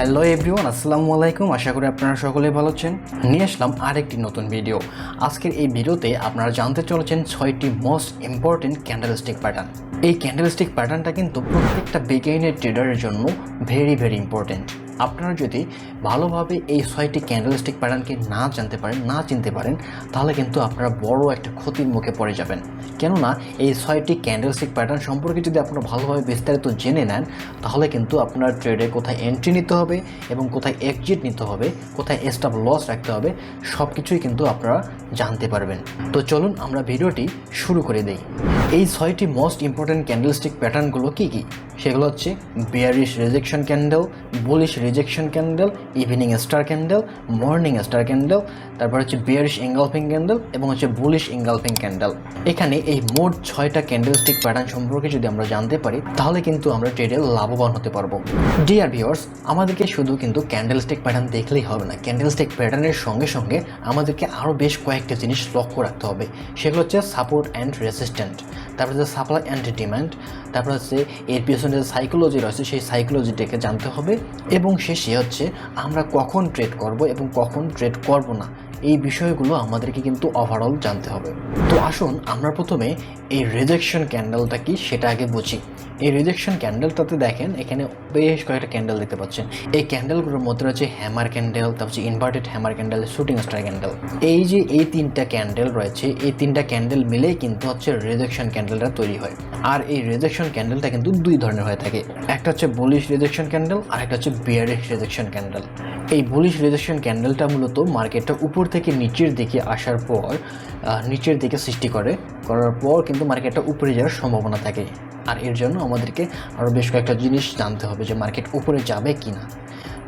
Hello everyone, আসসালামু আলাইকুম। আশা করি আপনারা সকলে ভালো আছেন। নিয়ে আসলাম আরেকটি নতুন ভিডিও। আজকের এই ভিডিওতে আপনারা জানতে চলেছেন ছয়টি মোস্ট ইম্পর্টেন্ট ক্যান্ডেলস্টিক প্যাটার্ন এই ক্যান্ডেলস্টিক প্যাটার্নটা কিন্তু প্রত্যেকটা বিগেইনের ট্রেডারের জন্য ভেরি ভেরি ইম্পর্টেন্ট আপনারা যদি ভালোভাবে এই ছয়টি ক্যান্ডেলস্টিক প্যাটার্নকে না জানতে পারেন, না চিনতে পারেন, তাহলে কিন্তু আপনারা বড় একটা ক্ষতির মুখে পড়ে যাবেন। কেননা এই ছয়টি ক্যান্ডেলস্টিক প্যাটার্ন সম্পর্কে যদি আপনারা ভালোভাবে বিস্তারিত জেনে নেন, তাহলে কিন্তু আপনার ট্রেডে কোথায় এন্ট্রি নিতে হবে এবং কোথায় এক্সিট নিতে হবে, কোথায় স্টপ লস রাখতে হবে সব কিছুই কিন্তু আপনারা জানতে পারবেন। তো চলুন আমরা ভিডিওটি শুরু করে দেই। এই ছয়টি মোস্ট ইম্পর্ট্যান্ট ক্যান্ডেলস্টিক প্যাটার্নগুলো কী কী? সেগুলো হচ্ছে bearish rejection candle bullish rejection candle evening star candle morning star candle তারপর হচ্ছে বিয়ারিশ এঙ্গালফিং ক্যান্ডেল এবং হচ্ছে বুলিশ এঙ্গালফিং ক্যান্ডেল এখানে এই মোট ছয়টা ক্যান্ডেলস্টিক প্যাটার্ন সম্পর্কে যদি আমরা জানতে পারি, তাহলে কিন্তু আমরা ট্রেডে লাভবান হতে পারব। ডিয়ার ভিওর্স আমাদেরকে শুধু কিন্তু ক্যান্ডেলস্টিক প্যাটার্ন দেখলেই হবে না। ক্যান্ডেলস্টিক প্যাটার্নের সঙ্গে সঙ্গে আমাদেরকে আরও বেশ কয়েকটা জিনিস লক্ষ্য রাখতে হবে। সেগুলো হচ্ছে সাপোর্ট অ্যান্ড রেসিস্ট্যান্ট তারপর হচ্ছে সাপ্লাই অ্যান্ড ডিমান্ড তারপর হচ্ছে এর পিছনে যে সাইকোলজি রয়েছে, সেই সাইকোলজিটাকে জানতে হবে এবং শেষে হচ্ছে আমরা কখন ট্রেড করব এবং কখন ট্রেড করব না। এই বিষয়গুলো আমাদেরকে কিন্তু ওভারঅল জানতে হবে। তো আসুন আমরা প্রথমে এই রিজেকশন ক্যান্ডেলটা কি সেটা আগে বুঝি। এই রিজেকশন ক্যান্ডেলটাতে দেখেন, এখানে বেশ কয়েকটা ক্যান্ডেল দেখতে পাচ্ছেন। এই ক্যান্ডেলগুলোর মধ্যে রয়েছে হ্যামার ক্যান্ডেল তারপর inverted hammer candle shooting star candle এই যে এই তিনটা ক্যান্ডেল রয়েছে, এই তিনটা ক্যান্ডেল মিলেই কিন্তু হচ্ছে রিজেকশন ক্যান্ডেলটা তৈরি হয়। আর এই রিজেকশন ক্যান্ডেলটা কিন্তু দুই ধরনের হয়ে থাকে। একটা হচ্ছে বুলিশ রিজেকশন ক্যান্ডেল আর একটা হচ্ছে বিয়ারিশ রিজেকশন ক্যান্ডেল এই বুলিশ রিজেকশন ক্যান্ডেলটা মূলত মার্কেটটা উপর থেকে নিচের দিকে আসার পর নিচের দিকে সৃষ্টি করে। করার পর কিন্তু মার্কেটটা উপরে যাওয়ার সম্ভাবনা থাকে। আর এর জন্য আমাদেরকে আরও বেশ কয়েকটা জিনিস জানতে হবে যে মার্কেট উপরে যাবে কি না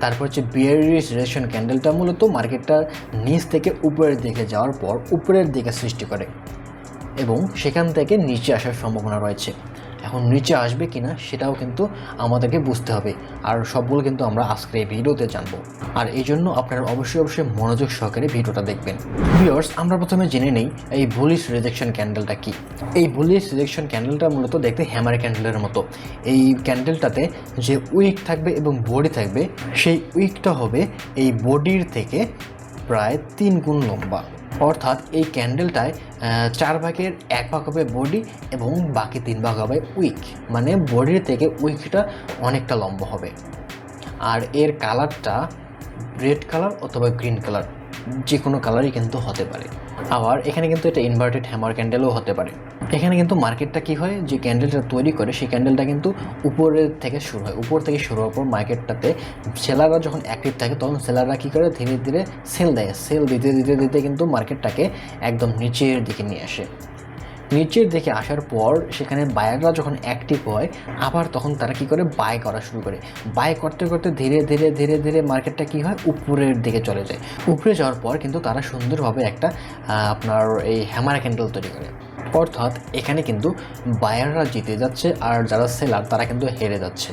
তারপর হচ্ছে বিয়ারিস রেশন ক্যান্ডেলটা মূলত মার্কেটটার নিচ থেকে উপরের দিকে যাওয়ার পর উপরের দিকে সৃষ্টি করে এবং সেখান থেকে নিচে আসার সম্ভাবনা রয়েছে। এখন নিচে আসবে কিনা সেটাও কিন্তু আমাদেরকে বুঝতে হবে। আর সবগুলো কিন্তু আমরা আজকের এই ভিডিওতে জানব। আর এই জন্য আপনারা অবশ্যই অবশ্যই মনোযোগ সহকারে ভিডিওটা দেখবেন। ভিওর্স আমরা প্রথমে জেনে নেই এই বুলিশ রিজেকশন ক্যান্ডেলটা কি? এই বুলিশ রিজেকশন ক্যান্ডেলটা মূলত দেখতে হ্যামার ক্যান্ডেলের মতো। এই ক্যান্ডেলটাতে যে উইক থাকবে এবং বডি থাকবে, সেই উইকটা হবে এই বডির থেকে প্রায় তিন গুণ লম্বা। অর্থাৎ এই ক্যান্ডেলটায় চার ভাগের এক ভাগ হবে বডি এবং বাকি তিন ভাগ হবে উইক মানে বডির থেকে উইকটা অনেকটা লম্বা হবে। আর এর কালারটা রেড কালার অথবা গ্রিন কালার যে কোনো কালারই কিন্তু হতে পারে। আবার এখানে কিন্তু এটা ইনভার্টেড হ্যামার ক্যান্ডেলও হতে পারে। এখানে কিন্তু মার্কেটটা কি হয়? যে ক্যান্ডেলটা তৈরি করে, সেই ক্যান্ডেলটা কিন্তু উপরের থেকে শুরু হয়। উপর থেকে শুরু হওয়ার পর মার্কেটটাতে সেলাররা যখন অ্যাক্টিভ থাকে, তখন সেলাররা কী করে? ধীরে ধীরে সেল দেয়। সেল দিতে দিতে দিতে কিন্তু মার্কেটটাকে একদম নিচের দিকে নিয়ে আসে। নিচের দিকে আসার পর সেখানে বায়াররা যখন অ্যাক্টিভ হয়, আবার তখন তারা কি করে? বাই করা শুরু করে। বাই করতে করতে ধীরে ধীরে ধীরে ধীরে মার্কেটটা কি হয়? উপরের দিকে চলে যায়। উপরে যাওয়ার পর কিন্তু তারা সুন্দরভাবে একটা আপনার এই হ্যামার ক্যান্ডেল তৈরি করে। অর্থাৎ এখানে কিন্তু বায়াররা জিতে যাচ্ছে আর যারা সেলার তারা কিন্তু হেরে যাচ্ছে।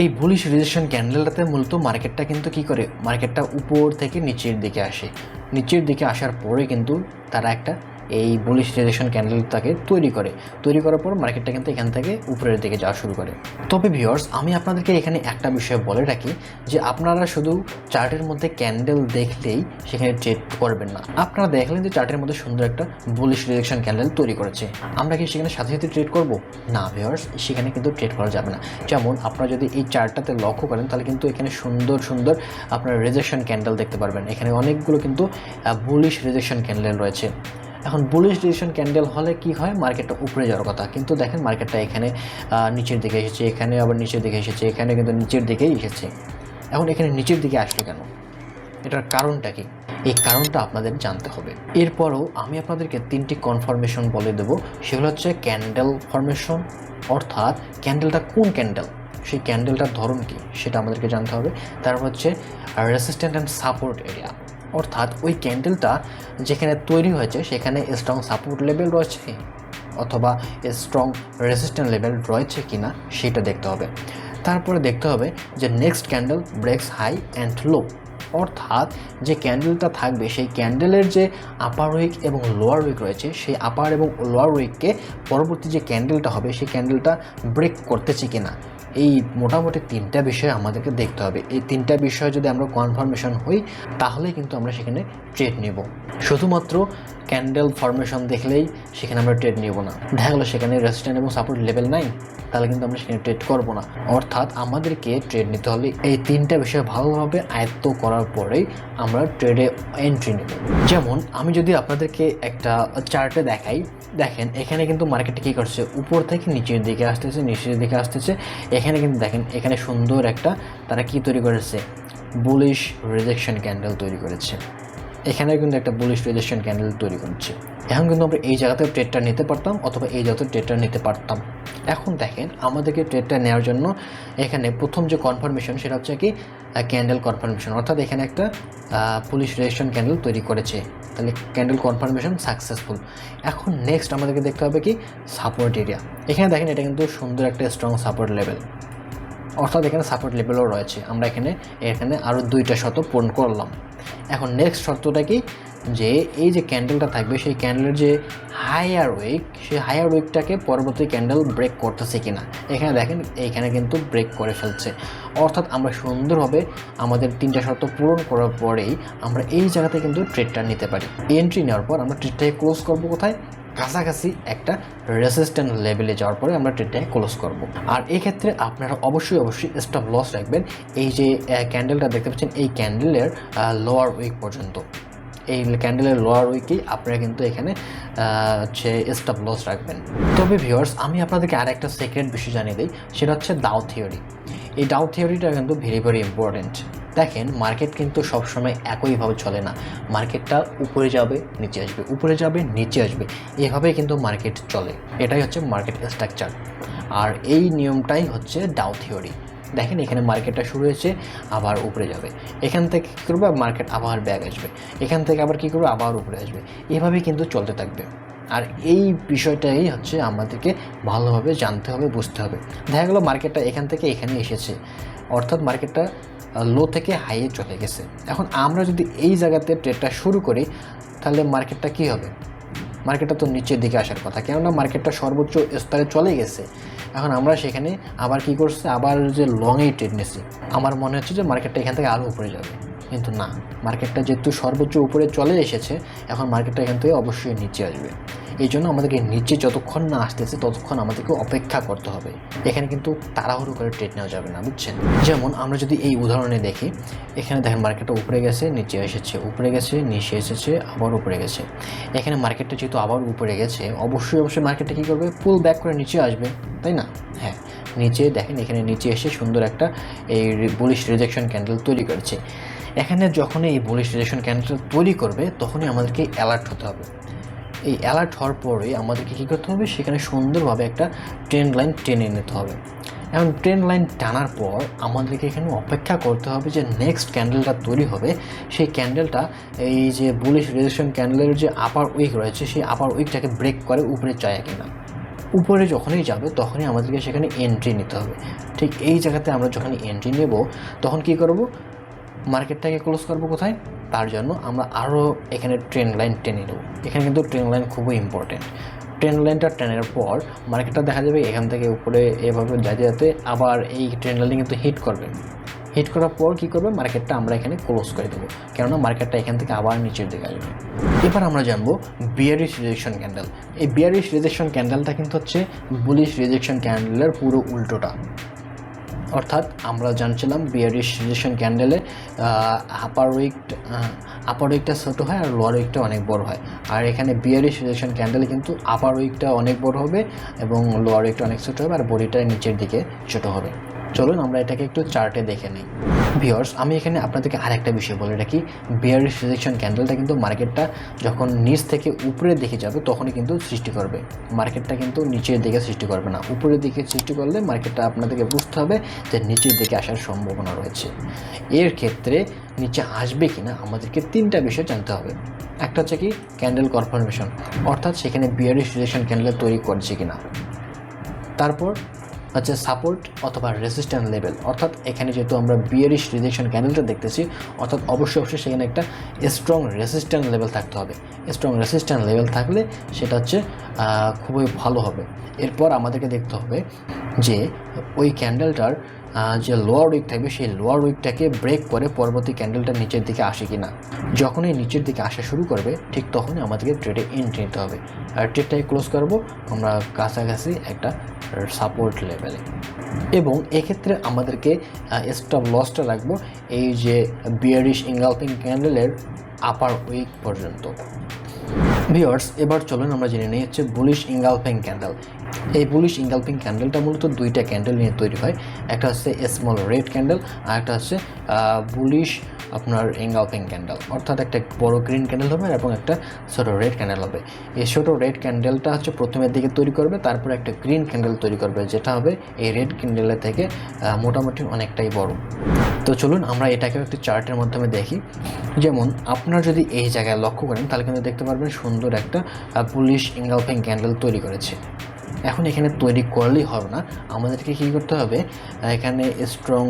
এই বুলিশ রিজেকশন ক্যান্ডেলটাতে মূলত মার্কেটটা কিন্তু কি করে? মার্কেটটা উপর থেকে নিচের দিকে আসে। নিচের দিকে আসার পরে কিন্তু তারা একটা এই বুলিশ রিজেকশন ক্যান্ডেলটাকে তৈরি করে। তৈরি করার পর মার্কেটটা কিন্তু এখান থেকে উপরের দিকে যাওয়া শুরু করে। তবে ভিওর্স আমি আপনাদেরকে এখানে একটা বিষয় বলে রাখি যে আপনারা শুধু চার্টের মধ্যে ক্যান্ডেল দেখলেই সেখানে ট্রেড করবেন না। আপনারা দেখলেন যে চার্টের মধ্যে সুন্দর একটা বুলিশ রিজেকশন ক্যান্ডেল তৈরি করেছে। আমরা কি সেখানে সাথে সাথে ট্রেড করব? না ভিওর্স সেখানে কিন্তু ট্রেড করা যাবে না। যেমন আপনারা যদি এই চার্টটাতে লক্ষ্য করেন, তাহলে কিন্তু এখানে সুন্দর সুন্দর আপনার রিজেকশন ক্যান্ডেল দেখতে পারবেন। এখানে অনেকগুলো কিন্তু বুলিশ রিজেকশন ক্যান্ডেল রয়েছে। এখন বুলিশ ডিসিশন ক্যান্ডেল হলে কি হয়? মার্কেটটা উপরে যাওয়ার কথা। কিন্তু দেখেন মার্কেটটা এখানে নিচের দিকে এসেছে, এখানে আবার নিচের দিকে এসেছে, এখানে কিন্তু নিচের দিকেই এসেছে। এখন এখানে নিচের দিকে আসলো কেন? এটার কারণটা কি? এই কারণটা আপনাদের জানতে হবে। এরপরও আমি আপনাদেরকে তিনটি কনফার্মেশন বলে দেবো। সেগুলো হচ্ছে ক্যান্ডেল ফরমেশন অর্থাৎ ক্যান্ডেলটা কোন ক্যান্ডেল সেই ক্যান্ডেলটার ধরন কি? সেটা আমাদেরকে জানতে হবে। তারপর হচ্ছে রেসিস্ট্যান্ট অ্যান্ড সাপোর্ট এরিয়া অর্থাৎ ওই ক্যান্ডেলটা যেখানে তৈরি হয়েছে, সেখানে স্ট্রং সাপোর্ট লেভেল রয়েছে অথবা স্ট্রং রেসিস্ট্যান্ট লেভেল রয়েছে কি না সেটা দেখতে হবে। তারপরে দেখতে হবে যে next candle breaks high and low অর্থাৎ যে ক্যান্ডেলটা থাকবে, সেই ক্যান্ডেলের যে আপার উইক এবং লোয়ার উইক রয়েছে, সেই আপার এবং লোয়ার উইককে পরবর্তী যে ক্যান্ডেলটা হবে, সেই ক্যান্ডেলটা ব্রেক করতেছে কিনা এই মোটামুটি তিনটা বিষয় আমাদেরকে দেখতে হবে। এই তিনটা বিষয় যদি আমরা কনফার্মেশন হই তাহলে কিন্তু আমরা সেখানে ট্রেড নেব। শুধুমাত্র ক্যান্ডেল ফর্মেশন দেখলেই সেখানে আমরা ট্রেড নেব না। দেখা গেলো সেখানে রেজিস্ট্যান্ট এবং সাপোর্ট লেভেল নাই, তাহলে কিন্তু আমরা সেখানে ট্রেড করব না। অর্থাৎ আমাদেরকে ট্রেড নিতে হলে এই তিনটা বিষয় ভালোভাবে আয়ত্ত করার পরেই আমরা ট্রেডে এন্ট্রি নেব। যেমন, আমি যদি আপনাদেরকে একটা চার্টে দেখাই, দেখেন এখানে কিন্তু মার্কেটে কী করছে? উপর থেকে নিচের দিকে আসতেছে, নিচের দিকে আসতেছে। এখানে কিন্তু দেখেন, এখানে সুন্দর একটা তারা কি তৈরি করেছে? বুলিশ রিজেকশন ক্যান্ডেল তৈরি করেছে। এখানে কিন্তু একটা বুলিশ রিজেকশন ক্যান্ডেল তৈরি করছে। এখন কিন্তু আমরা এই জায়গাতে ট্রেডটা নিতে পারতাম অথবা এই জায়গাতে ট্রেডটা নিতে পারতাম। এখন দেখেন, আমাদেরকে ট্রেডটা নেওয়ার জন্য এখানে প্রথম যে কনফার্মেশন সেটা হচ্ছে কি ক্যান্ডেল কনফার্মেশন অর্থাৎ এখানে একটা পুলিশ রেজিস্ট্রেশন ক্যান্ডেল তৈরি করেছে। তাহলে ক্যান্ডেল কনফার্মেশন সাকসেসফুল এখন নেক্সট আমাদেরকে দেখতে হবে কি সাপোর্ট এরিয়া এখানে দেখেন এটা কিন্তু সুন্দর একটা স্ট্রং সাপোর্ট লেভেল অর্থাৎ এখানে সাপোর্ট লেভেলও রয়েছে। আমরা এখানে এখানে আরও দুইটা শর্ত পূরণ করলাম। এখন নেক্সট শর্তটা কি? যে এই যে ক্যান্ডেলটা থাকবে, সেই ক্যান্ডেলের যে হায়ার উইক সেই হায়ার উইকটাকে পরবর্তী ক্যান্ডেল ব্রেক করতেছে কিনা? এখানে দেখেন এইখানে কিন্তু ব্রেক করে ফেলছে। অর্থাৎ আমরা সুন্দরভাবে আমাদের তিনটা শর্ত পূরণ করার পরেই আমরা এই জায়গাতে কিন্তু ট্রেডটা নিতে পারি। এন্ট্রি নেওয়ার পর আমরা ট্রেডটাকে ক্লোজ করব কোথায়? কাছাকাছি একটা রেসিস্ট্যান্ট লেভেলে যাওয়ার পরে আমরা ট্রেডটাকে ক্লোজ করব। আর এই ক্ষেত্রে আপনারা অবশ্যই অবশ্যই স্টপ লস রাখবেন এই যে ক্যান্ডেলটা দেখতে পাচ্ছেন, এই ক্যান্ডেলের লোয়ার উইক পর্যন্ত। এই ক্যান্ডেলের লোয়ার উইকেই আপনারা কিন্তু এখানে হচ্ছে স্টপ লস রাখবেন। তবে ভিউয়ার্স আমি আপনাদেরকে আর একটা সিক্রেট বিষয় জানিয়ে দিই, সেটা হচ্ছে দাও থিওরি এই ডাউ থিওরিটা কিন্তু ভেরি ভেরি ইম্পর্ট্যান্ট দেখেন মার্কেট কিন্তু সবসময় একইভাবে চলে না। মার্কেটটা উপরে যাবে, নিচে আসবে। উপরে যাবে, নিচে আসবে। এভাবেই কিন্তু মার্কেট চলে। এটাই হচ্ছে মার্কেট স্ট্রাকচার আর এই নিয়মটাই হচ্ছে ডাউ থিওরি দেখেন, এখানে মার্কেটটা শুরু হয়েছে, আবার উপরে যাবে। এখান থেকে কী করবে? মার্কেট আবার ব্যাগ আসবে। এখান থেকে আবার কী করবে? আবার উপরে আসবে। এভাবেই কিন্তু চলতে থাকবে। আর এই বিষয়টাই হচ্ছে আমাদেরকে ভালোভাবে জানতে হবে, বুঝতে হবে। দেখা গেলো মার্কেটটা এখান থেকে এখানে এসেছে। অর্থাৎ মার্কেটটা লো থেকে হাইয়ে চলে গেছে। এখন আমরা যদি এই জায়গাতে ট্রেডটা শুরু করি, তাহলে মার্কেটটা কি হবে? মার্কেটটা তো নিচের দিকে আসার কথা, কেননা মার্কেটটা সর্বোচ্চ স্তরে চলে গেছে। এখন আমরা সেখানে আবার কি করছে? আবার যে লংয়ে ট্রেড নিয়েছি আমার মনে হচ্ছে যে মার্কেটটা এখান থেকে আরও উপরে যাবে। কিন্তু না, মার্কেটটা যেহেতু সর্বোচ্চ উপরে চলে এসেছে, এখন মার্কেটটা এখান থেকে অবশ্যই নিচে আসবে। এই জন্য আমাদেরকে নিচে যতক্ষণ না আসতেছে, ততক্ষণ আমাদেরকে অপেক্ষা করতে হবে। এখানে কিন্তু তাড়াহুড়ো করে ট্রেড নেওয়া যাবে না, বুঝছেন? যেমন আমরা যদি এই উদাহরণে দেখি, এখানে দেখেন মার্কেটটা উপরে গেছে, নিচে এসেছে, উপরে গেছে, নিচে এসেছে, আবার উপরে গেছে। এখানে মার্কেটটা যেহেতু আবার উপরে গেছে, অবশ্যই অবশ্যই মার্কেটটা কী করবে? পুল ব্যাক করে নিচে আসবে, তাই না? হ্যাঁ নিচে দেখেন এখানে নিচে এসে সুন্দর একটা এই বুলিশ রিজেকশন ক্যান্ডেল তৈরি করেছে। এখানে যখনই এই বুলিশ রিজেকশন ক্যান্ডেল তৈরি করবে, তখনই আমাদেরকে অ্যালার্ট হতে হবে। এই অ্যালার্ট হওয়ার পরে আমাদেরকে কী করতে হবে? সেখানে সুন্দরভাবে একটা ট্রেন লাইন টেনে নিতে হবে। এখন ট্রেন লাইন টানার পর আমাদেরকে এখানে অপেক্ষা করতে হবে যে নেক্সট ক্যান্ডেলটা তৈরি হবে। সেই ক্যান্ডেলটা এই যে বুলিশ রেজিস্ট্রেশন ক্যান্ডেলের যে আপার উইক রয়েছে, সেই আপার উইকটাকে ব্রেক করে উপরে চায় কিনা। উপরে যখনই যাবে, তখনই আমাদেরকে সেখানে এন্ট্রি নিতে হবে। ঠিক এই জায়গাতে আমরা যখন এন্ট্রি নেব, তখন কি করব? মার্কেটটাকে ক্লোজ করব কোথায়? তার জন্য আমরা আরও এখানে ট্রেন লাইন টেনে নেব। এখানে কিন্তু ট্রেন লাইন খুবই ইম্পর্টেন্ট ট্রেন লাইনটা টেনের পর মার্কেটটা দেখা যাবে এখান থেকে উপরে এভাবে যাতে যাতে আবার এই ট্রেন লাইন কিন্তু হিট করবে। হিট করার পর কী করবে? মার্কেটটা আমরা এখানে ক্লোজ করে দেবো। কেননা মার্কেটটা এখান থেকে আবার নিচের দিকে আসবে। এবার আমরা জানব বিয়ারিশ রিজেকশন ক্যান্ডেল এই বিয়ারিশ রিজেকশন ক্যান্ডেলটা কিন্তু হচ্ছে বুলিশ রিজেকশন ক্যান্ডেলের পুরো উল্টোটা। অর্থাৎ আমরা জানছিলাম বিয়ারিশ সিজেশন ক্যান্ডেলে আপার উইক আপার উইকটা ছোটো হয় আর লোয়ার উইকটা অনেক বড় হয়। আর এখানে বিয়ারিশ সিজেশন ক্যান্ডেলে কিন্তু আপার উইকটা অনেক বড় হবে এবং লোয়ার উইকটা অনেক ছোটো হবে আর বডিটা নিচের দিকে ছোটো হবে। চলুন আমরা এটাকে একটু চার্টে দেখে নিই। ভিওর্স আমি এখানে আপনাদেরকে আরেকটা বিষয় বলে রাখি। বিয়ারিশ রিজেকশন ক্যান্ডেলটা কিন্তু মার্কেটটা যখন নিচ থেকে উপরের দিকে যাবে, তখনই কিন্তু সৃষ্টি করবে। মার্কেটটা কিন্তু নিচের দিকে সৃষ্টি করবে না। উপরের দিকে সৃষ্টি করলে মার্কেটটা আপনাদেরকে বুঝতে হবে যে নিচের দিকে আসার সম্ভাবনা রয়েছে। এর ক্ষেত্রে নিচে আসবে কি না আমাদেরকে তিনটা বিষয় জানতে হবে। একটা হচ্ছে কি ক্যান্ডেল কনফার্মেশন অর্থাৎ সেখানে বিয়ারিশ রিজেকশন ক্যান্ডেল তৈরি করছে কি না তারপর হচ্ছে সাপোর্ট অথবা রেসিস্ট্যান্ট লেভেল অর্থাৎ এখানে যেহেতু আমরা বিয়ারিশ রিজেকশন ক্যান্ডেলটা দেখতেছি, অর্থাৎ অবশ্যই অবশ্যই সেখানে একটা স্ট্রং রেসিস্ট্যান্ট লেভেল থাকতে হবে। স্ট্রং রেসিস্ট্যান্ট লেভেল থাকলে সেটা হচ্ছে খুবই ভালো হবে। এরপর আমাদেরকে দেখতে হবে যে ওই ক্যান্ডেলটার যে লোয়ার উইক থাকবে, সেই লোয়ার উইকটাকে ব্রেক করে পরবর্তী ক্যান্ডেলটা নিচের দিকে আসে কি না যখনই নিচের দিকে আসা শুরু করবে, ঠিক তখনই আমাদেরকে ট্রেডে এন্ট্রি নিতে হবে। আর ট্রেডটাকে ক্লোজ করব, আমরা কাছাকাছি একটা সাপোর্ট লেভেলে এবং এক্ষেত্রে আমাদেরকে স্টপ লসটা রাখব এই যে বিয়ারিশ ইঙ্গালপিং ক্যান্ডেলের আপার উইক পর্যন্ত। ভিওয়ার্স এবার চলুন আমরা জেনে নিই হচ্ছে বুলিশ ইঙ্গালপিং ক্যান্ডেল এই বুলিশ ইঙ্গালপিং ক্যান্ডেলটা মূলত দুইটা ক্যান্ডেল নিয়ে তৈরি হয়। একটা হচ্ছে স্মল রেড ক্যান্ডেল আর একটা হচ্ছে বুলিশ আপনার ইঙ্গালপিং ক্যান্ডেল অর্থাৎ একটা বড় গ্রিন ক্যান্ডেল হবে এবং একটা ছোটো রেড ক্যান্ডেল হবে। এই ছোটো রেড ক্যান্ডেলটা হচ্ছে প্রথমের দিকে তৈরি করবে, তারপরে একটা গ্রিন ক্যান্ডেল তৈরি করবে, যেটা হবে এই রেড ক্যান্ডেলের থেকে মোটামুটি অনেকটাই বড়। তো চলুন আমরা এটাকেও একটি চার্টের মাধ্যমে দেখি। যেমন, আপনার যদি এই জায়গায় লক্ষ্য করেন, তাহলে কিন্তু দেখতে পারবেন সুন্দর একটা পুলিশ ইঙ্গালফিং ক্যান্ডেল তৈরি করেছে। এখন এখানে তৈরি করলেই হবে না। আমাদেরকে কী করতে হবে? এখানে স্ট্রং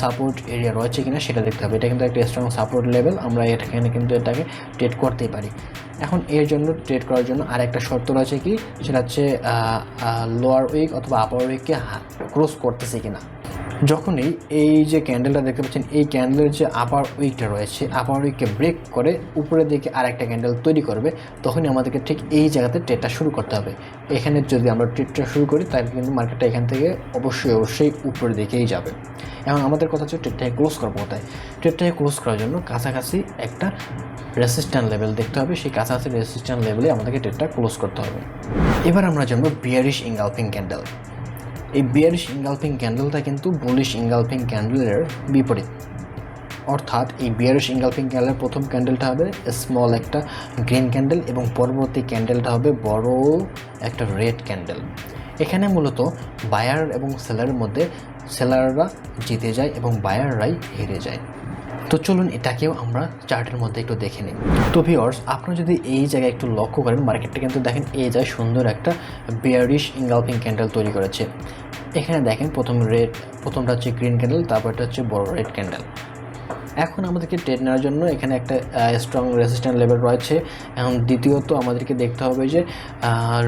সাপোর্ট এরিয়া রয়েছে কিনা সেটা দেখতে হবে। এটা কিন্তু একটা স্ট্রং সাপোর্ট লেভেল আমরা এখানে কিন্তু এটাকে ট্রেড করতেই পারি। এখন এর জন্য ট্রেড করার জন্য আর একটা শর্ত রয়েছে কি? সেটা হচ্ছে লোয়ার উইক অথবা আপার উইককে ক্রস করতেছে কিনা। যখনই এই যে ক্যান্ডেলটা দেখতে পাচ্ছেন, এই ক্যান্ডেলের যে আপার উইকটা রয়েছে আপার উইককে ব্রেক করে উপরের দিকে আরেকটা ক্যান্ডেল তৈরি করবে, তখনই আমাদেরকে ঠিক এই জায়গাতে ট্রেডটা শুরু করতে হবে। এখানে যদি আমরা ট্রেডটা শুরু করি, তাহলে কিন্তু মার্কেটটা এখান থেকে অবশ্যই অবশ্যই উপরের দিকেই যাবে। এবং আমাদের কথা হচ্ছে ট্রেডটাকে ক্লোজ করব কোথায়? ট্রেডটাকে ক্লোজ করার জন্য কাছাকাছি একটা রেসিস্ট্যান্ট লেভেল দেখতে হবে। সেই কাছাকাছি রেসিস্ট্যান্ট লেভেলে আমাদেরকে ট্রেডটা ক্লোজ করতে হবে। এবার আমরা জানব বিয়ারিশ ইঙ্গালপিং ক্যান্ডেল এই বিয়ারিশ ইঙ্গালপিং ক্যান্ডেলটা কিন্তু বুলিশ ইঙ্গালপিং ক্যান্ডেলের বিপরীত। অর্থাৎ এই বিয়ারিশ ইঙ্গালপিং ক্যান্ডেলের প্রথম ক্যান্ডেলটা হবে স্মল একটা গ্রিন ক্যান্ডেল এবং পরবর্তী ক্যান্ডেলটা হবে বড় একটা রেড ক্যান্ডেল এখানে মূলত বায়ার এবং সেলারের মধ্যে সেলাররা জিতে যায় এবং বায়াররাই হেরে যায়। তো চলুন এটাকেও আমরা চার্টের মধ্যে একটু দেখে নিই। তো ভিওর্স আপনারা যদি এই জায়গায় একটু লক্ষ্য করেন মার্কেটটা কিন্তু দেখেন এই জায়গায় সুন্দর একটা বিয়ারিশ ইঙ্গালপিং ক্যান্ডেল তৈরি করেছে। এখানে দেখেন প্রথম রেড প্রথমটা হচ্ছে গ্রিন ক্যান্ডেল তারপরটা হচ্ছে বড় রেড ক্যান্ডেল এখন আমাদেরকে ট্রেড নেওয়ার জন্য এখানে একটা স্ট্রং রেসিস্ট্যান্ট লেভেল রয়েছে। এখন দ্বিতীয়ত আমাদেরকে দেখতে হবে যে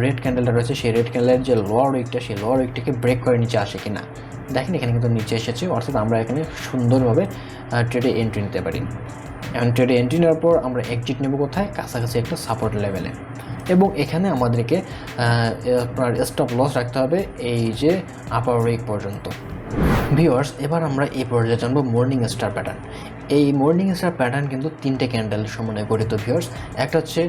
রেড ক্যান্ডেলটা রয়েছে, সেই রেড ক্যান্ডেলের যে লোয়ার উইকটা সেই লোয়ার উইকটাকে ব্রেক করে নিচে আসে কিনা। দেখেন এখানে কিন্তু নিচে এসেছে, অর্থাৎ আমরা এখানে সুন্দরভাবে ট্রেডে এন্ট্রি নিতে পারি। ট্রেডে এন্ট্রি নেওয়ার পর আমরা এক্সিট নেব কোথায়? কাছাকাছি একটা সাপোর্ট লেভেলে এবং এখানে আমাদেরকে আপনার স্টপ লস রাখতে হবে এই যে আপার উইক পর্যন্ত। ভিউয়ার্স এবার আমরা এই পর্যায়ে জানব মর্নিং স্টার প্যাটার্ন এই মর্নিং স্টার প্যাটার্ন কিন্তু তিনটে ক্যান্ডেল সমন্বয়ে গঠিত ভিউয়ার্স একটা হচ্ছে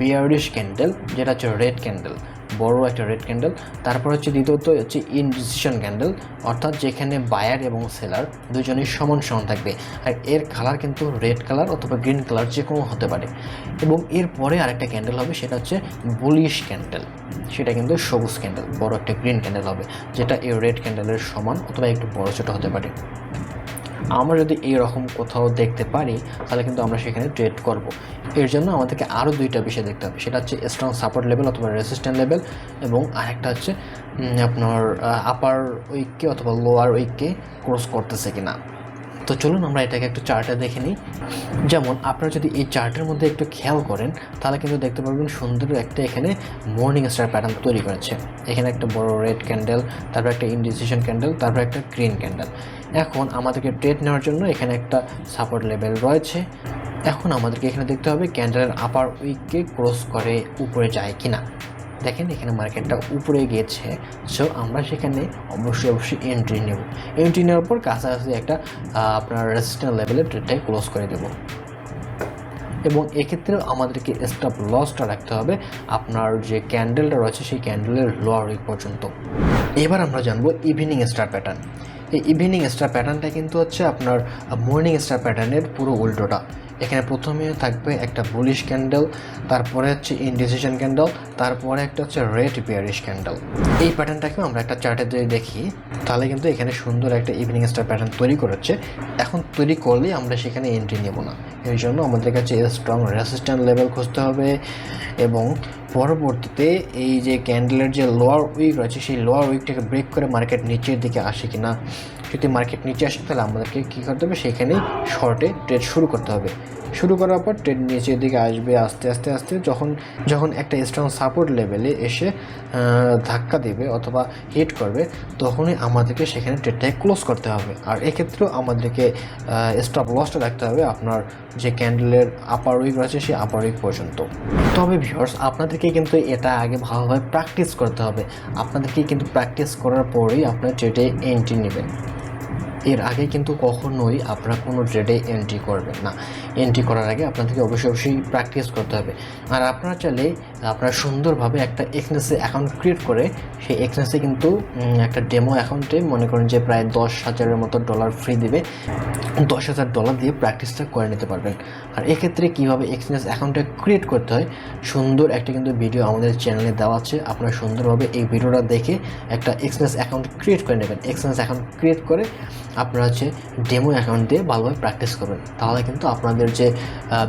বিয়ারিশ ক্যান্ডেল যেটা হচ্ছে রেড ক্যান্ডেল বড় একটা রেড ক্যান্ডেল তারপর হচ্ছে দ্বিতীয়ত হচ্ছে ইনডিসিশন ক্যান্ডেল অর্থাৎ যেখানে বায়ার এবং সেলার দুজনেই সমান সমান থাকবে। আর এর কালার কিন্তু রেড কালার অথবা গ্রিন কালার যে কোনো হতে পারে। এবং এর পরে আরেকটা ক্যান্ডেল হবে, সেটা হচ্ছে বুলিশ ক্যান্ডেল সেটা কিন্তু সবুজ ক্যান্ডেল বড় একটা গ্রিন ক্যান্ডেল হবে, যেটা এই রেড ক্যান্ডেলের সমান অথবা একটু বড় ছোটো হতে পারে। আমরা যদি এইরকম কোথাও দেখতে পারি, তাহলে কিন্তু আমরা সেখানে ট্রেড করব। এর জন্য আমাদেরকে আরও দুইটা বিষয় দেখতে হবে। সেটা হচ্ছে স্ট্রং সাপোর্ট লেভেল অথবা রেসিস্ট্যান্ট লেভেল এবং আরেকটা হচ্ছে আপনার আপার উইককে অথবা লোয়ার উইককে ক্রস করতেছে কিনা। তো চলুন আমরা এটাকে একটু চার্টে দেখে নিই। যেমন, আপনারা যদি এই চার্টের মধ্যে একটু খেয়াল করেন, তাহলে কিন্তু দেখতে পারবেন সুন্দর একটা এখানে মর্নিং স্টার প্যাটার্ন তৈরি করেছে। এখানে একটা বড় রেড ক্যান্ডেল তারপর একটা ইনডিসিশন ক্যান্ডেল তারপর একটা গ্রিন ক্যান্ডেল এখন আমাদেরকে ট্রেড নেওয়ার জন্য এখানে একটা সাপোর্ট লেভেল রয়েছে। এখন আমাদেরকে এখানে দেখতে হবে ক্যান্ডেলের আপার উইককে ক্রস করে উপরে যায় কিনা। দেখেন এখানে মার্কেটটা উপরে গিয়েছে। সো আমরা সেখানে অবশ্যই অবশ্যই এন্ট্রি নেব। এন্ট্রি নেওয়ার পর কাছাকাছি একটা আপনার রেজিস্ট্যান্ট লেভেলে ট্রেডটাই ক্লোজ করে দেবো। এবং এক্ষেত্রেও আমাদেরকে স্টপ লসটা রাখতে হবে আপনার যে ক্যান্ডেলটা রয়েছে, সেই ক্যান্ডেলের লোয়ার উইক পর্যন্ত। এবার আমরা জানব ইভিনিং স্টার প্যাটার্ন এই ইভিনিং স্টার প্যাটার্নটা কিন্তু হচ্ছে আপনার মর্নিং স্টার প্যাটার্নের পুরো উল্টোটা। এখানে প্রথমে থাকবে একটা বুলিশ ক্যান্ডেল তারপরে হচ্ছে ইনডিসিশন ক্যান্ডেল তারপরে একটা হচ্ছে রেড বিয়ারিশ ক্যান্ডেল এই প্যাটার্নটাকেও আমরা একটা চার্টে যদি দেখি, তাহলে কিন্তু এখানে সুন্দর একটা ইভিনিং স্টার প্যাটার্ন তৈরি করেছে। এখন তৈরি করলেই আমরা সেখানে এন্ট্রি নেব না। এই জন্য আমাদের কাছে স্ট্রং রেসিস্ট্যান্ট লেভেল খুঁজতে হবে এবং পরবর্তীতে এই যে ক্যান্ডেলের যে লোয়ার উইক রয়েছে, সেই লোয়ার উইকটাকে ব্রেক করে মার্কেট নিচের দিকে আসে কিনা যদি মার্কেট নিচে আসে, তাহলে আমাদেরকে কী করতে হবে? সেখানেই শর্টে ট্রেড শুরু করতে হবে। শুরু করার পর ট্রেড নিচের দিকে আসবে, আস্তে আস্তে আস্তে যখন যখন একটা স্ট্রং সাপোর্ট লেভেলে এসে ধাক্কা দেবে অথবা হিট করবে, তখনই আমাদেরকে সেখানে ট্রেডটাকে ক্লোজ করতে হবে। আর এক্ষেত্রেও আমাদেরকে স্টপ লসটা রাখতে হবে আপনার যে ক্যান্ডেলের আপার উইক রয়েছে, সেই আপার উইক পর্যন্ত। তবে ভিউয়ার্স আপনাদেরকে কিন্তু এটা আগে ভালোভাবে প্র্যাকটিস করতে হবে। আপনাদেরকে কিন্তু প্র্যাকটিস করার পরেই আপনার ট্রেডে এন্ট্রি নেবেন। এর আগে কিন্তু কখনোই আপনারা কোনো ট্রেডে এন্ট্রি করবেন না। এন্ট্রি করার আগে আপনাদেরকে অবশ্যই অবশ্যই প্র্যাকটিস করতে হবে। আর আপনারা চাইলে আপনারা সুন্দরভাবে একটা এক্সনেসে অ্যাকাউন্ট ক্রিয়েট করে সেই এক্সনেসে কিন্তু একটা ডেমো অ্যাকাউন্টে মনে করেন যে প্রায় দশ হাজারের মতো ডলার ফ্রি দেবে। দশ হাজার ডলার দিয়ে প্র্যাকটিসটা করে নিতে পারবেন। আর এক্ষেত্রে কীভাবে এক্সনেস অ্যাকাউন্টটা ক্রিয়েট করতে হয়, সুন্দর একটা কিন্তু ভিডিও আমাদের চ্যানেলে দেওয়া আছে। আপনারা সুন্দরভাবে এই ভিডিওটা দেখে একটা এক্সনেস অ্যাকাউন্ট ক্রিয়েট করে নেবেন। এক্সনেস অ্যাকাউন্ট ক্রিয়েট করে আপনারা হচ্ছে ডেমো অ্যাকাউন্ট দিয়ে ভালোভাবে প্র্যাকটিস করবেন। তাহলে কিন্তু আপনাদের যে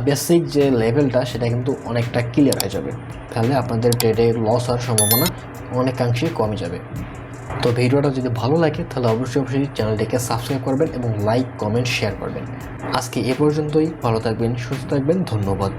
বেসিক যে লেভেলটা সেটা কিন্তু অনেকটা ক্লিয়ার হয়ে যাবে। তাহলে আপনাদের ট্রেডে লস হওয়ার সম্ভাবনা অনেকাংশেই কমে যাবে। তো ভিডিওটা যদি ভালো লাগে, তাহলে অবশ্যই অবশ্যই চ্যানেলটিকে সাবস্ক্রাইব করবেন এবং লাইক কমেন্ট শেয়ার করবেন। আজকে এ পর্যন্তই। ভালো থাকবেন, সুস্থ থাকবেন। ধন্যবাদ।